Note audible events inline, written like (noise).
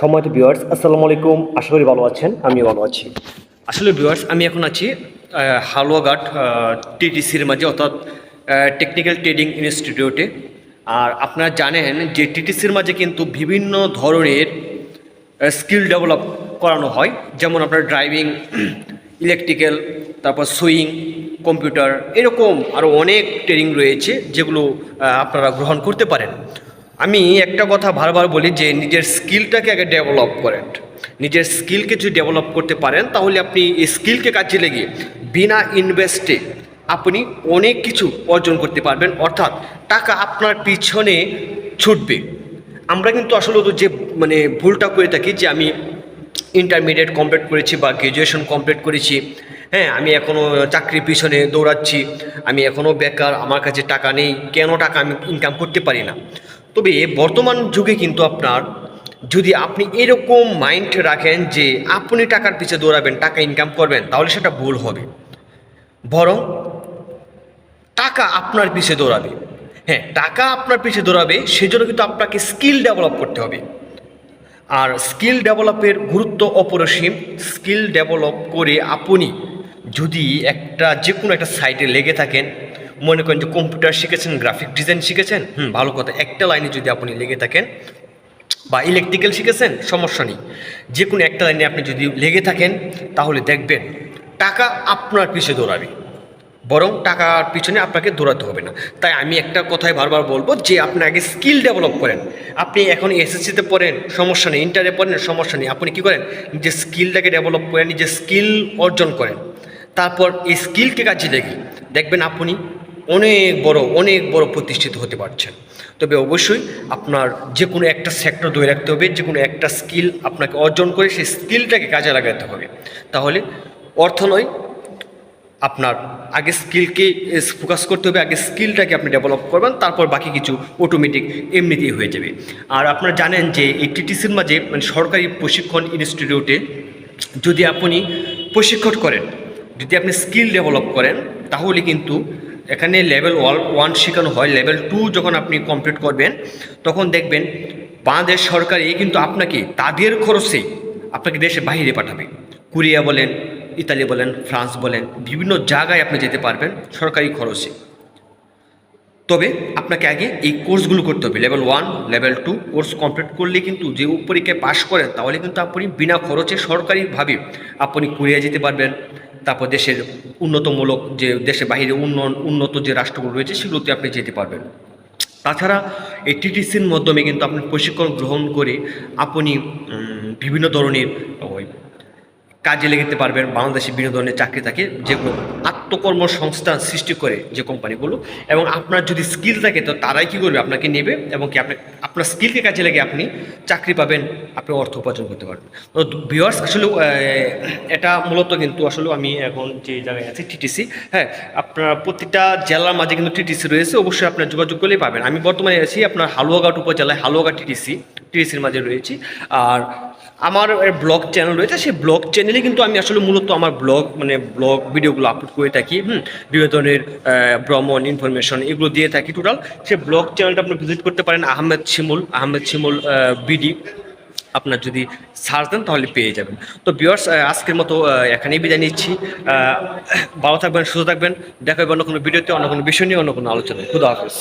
সম্মানিত ভিউয়ার্স আসসালামু আলাইকুম। আশা করি ভালো আছেন আমি ভালো আছি। আসলে ভিউয়ার্স আমি এখন আছি হালুয়াঘাট টিটিসির মাঝে, অর্থাৎ টেকনিক্যাল ট্রেডিং ইনস্টিটিউটে আর আপনারা জানেন যে টিটিসির মাঝে কিন্তু বিভিন্ন ধরনের স্কিল ডেভেলপ করানো হয়। যেমন আপনার ড্রাইভিং ইলেকট্রিক্যাল (clears throat) তারপর সুইং কম্পিউটার এরকম আরও অনেক ট্রেনিং রয়েছে, যেগুলো আপনারা গ্রহণ করতে পারেন। আমি একটা কথা বারবার বলি যে নিজের স্কিলটাকে আগে ডেভেলপ করেন। নিজের স্কিলকে যদি ডেভেলপ করতে পারেন, তাহলে আপনি এই স্কিলকে কাজে লেগে বিনা ইনভেস্টে আপনি অনেক কিছু অর্জন করতে পারবেন। অর্থাৎ টাকা আপনার পিছনে ছুটবে। আমরা কিন্তু আসলে তো যে মানে ভুলটা করে থাকি যে আমি ইন্টারমিডিয়েট কমপ্লিট করেছি বা গ্র্যাজুয়েশন কমপ্লিট করেছি। হ্যাঁ আমি এখনও চাকরির পিছনে দৌড়াচ্ছি। আমি এখনও বেকার, আমার কাছে টাকা নেই। কেন টাকা আমি ইনকাম করতে পারি না? তবে বর্তমান যুগে কিন্তু আপনার, যদি আপনি এরকম মাইন্ড রাখেন যে আপনি টাকার পিছিয়ে দৌড়াবেন, টাকা ইনকাম করবেন, তাহলে সেটা ভুল হবে। বরং টাকা আপনার পিছিয়ে দৌড়াবে। হ্যাঁ টাকা আপনার পিছিয়ে দৌড়াবে, সেজন্য কিন্তু আপনাকে স্কিল ডেভেলপ করতে হবে। আর স্কিল ডেভেলপের গুরুত্ব অপরিসীম। স্কিল ডেভেলপ করে আপনি যদি একটা যে কোনো একটা সাইটে লেগে থাকেন মনে করেন যে কম্পিউটার শিখেছেন গ্রাফিক ডিজাইন শিখেছেন, হুম, ভালো কথা। একটা লাইনে যদি আপনি লেগে থাকেন বা ইলেকট্রিক্যাল শিখেছেন, সমস্যা নেই। যে কোনো একটা লাইনে আপনি যদি লেগে থাকেন, তাহলে দেখবেন টাকা আপনার পিছিয়ে দৌড়াবে। বরং টাকার পিছনে আপনাকে দৌড়াতে হবে না। তাই আমি একটা কথাই বারবার বলব যে আপনি আগে স্কিল ডেভেলপ করেন। আপনি এখন এসএসসিতে পড়েন, সমস্যা নেই। ইন্টারে পড়েন, সমস্যা নেই। আপনি কী করেন? নিজের স্কিলটাকে ডেভেলপ করেন নিজের স্কিল অর্জন করেন। তারপর এই স্কিলকে কাজে লেগে দেখবেন আপনি অনেক বড় অনেক বড় প্রতিষ্ঠিত হতে পারছেন। তবে অবশ্যই আপনার যে কোনো একটা সেক্টর ধরে রাখতে হবে যে কোনো একটা স্কিল আপনাকে অর্জন করে সেই স্কিলটাকে কাজে লাগাতে হবে। তাহলে অর্থ নয়, আপনার আগে স্কিলকে ফোকাস করতে হবে, আগে স্কিলটাকে আপনি ডেভেলপ করবেন, তারপর বাকি কিছু অটোমেটিক এমনিতেই হয়ে যাবে। আর আপনারা জানেন যে এই টিটিসির মাঝে মানে সরকারি প্রশিক্ষণ ইনস্টিটিউটে যদি আপনি প্রশিক্ষণ করেন, যদি আপনি স্কিল ডেভেলপ করেন, তাহলে কিন্তু এখানে লেভেল ওয়ান শেখানো হয়। লেভেল টু যখন আপনি কমপ্লিট করবেন, তখন দেখবেন বাংলাদেশ সরকারই কিন্তু আপনাকে তাদের খরচে আপনাকে দেশে বাইরে পাঠাবে। কোরিয়া বলেন, ইতালি বলেন, ফ্রান্স বলেন, বিভিন্ন জায়গায় আপনি যেতে পারবেন সরকারি খরচে। তবে আপনাকে আগে এই কোর্সগুলো করতে হবে। Level one level two course complete করলে কিন্তু যে পরীক্ষায় পাশ করেন, তাহলে কিন্তু আপনি বিনা খরচে সরকারিভাবে আপনি কোরিয়া যেতে পারবেন। তারপর দেশের উন্নতমূলক যে দেশের বাইরে উন্নয়ন, উন্নত যে রাষ্ট্রগুলো রয়েছে, সেগুলোতে আপনি যেতে পারবেন। তাছাড়া এই টিটিসির মাধ্যমে কিন্তু আপনি প্রশিক্ষণ গ্রহণ করে আপনি বিভিন্ন ধরনের কাজে লেগে পারবেন, বাংলাদেশে বিভিন্ন ধরনের চাকরি থাকে যেগুলো আত্মকর্মসংস্থান সৃষ্টি করে যে কোম্পানিগুলো, এবং আপনার যদি স্কিল থাকে, তো তারাই কী করবে? আপনাকে নেবে, এবং কি আপনি, আপনার স্কিলকে কাজে লেগে আপনি চাকরি পাবেন, আপনি অর্থ উপার্জন করতে পারবেন। তো ভিওয়ার্স আসলে এটা মূলত কিন্তু আসলে আমি এখন যে জায়গায় আছি টিটিসি হ্যাঁ আপনার প্রতিটা জেলার মাঝে কিন্তু টিটিসি রয়েছে, অবশ্যই আপনার যোগাযোগ করলেই পাবেন। আমি বর্তমানে আছি আপনার হালুয়াঘাট উপজেলায়, হালুয়াঘাট টিটিসি টিটিসির মাঝে রয়েছি, আর আমার ব্লগ চ্যানেল রয়েছে, সেই ব্লগ চ্যানেলে কিন্তু আমি আসলে মূলত আমার ব্লগ মানে ব্লগ ভিডিওগুলো আপলোড করে থাকি, হুম? বিভিন্ন ধরনের ভ্রমণ ইনফরমেশন এগুলো দিয়ে থাকি টোটাল সেই ব্লগ চ্যানেলটা আপনি ভিজিট করতে পারেন আহমেদ শিমুল আহমেদ শিমুল বিডি আপনার যদি সার্চ দেন তাহলে পেয়ে যাবেন। তো বিয়ার্স আজকের মতো এখানেই বিদায় নিচ্ছি। ভালো থাকবেন, সুস্থ থাকবেন। দেখা হবে অন্য কোনো ভিডিওতে অন্য কোনো বিষয় নিয়ে, অন্য কোনো আলোচনায়। খুদা হাফেজ।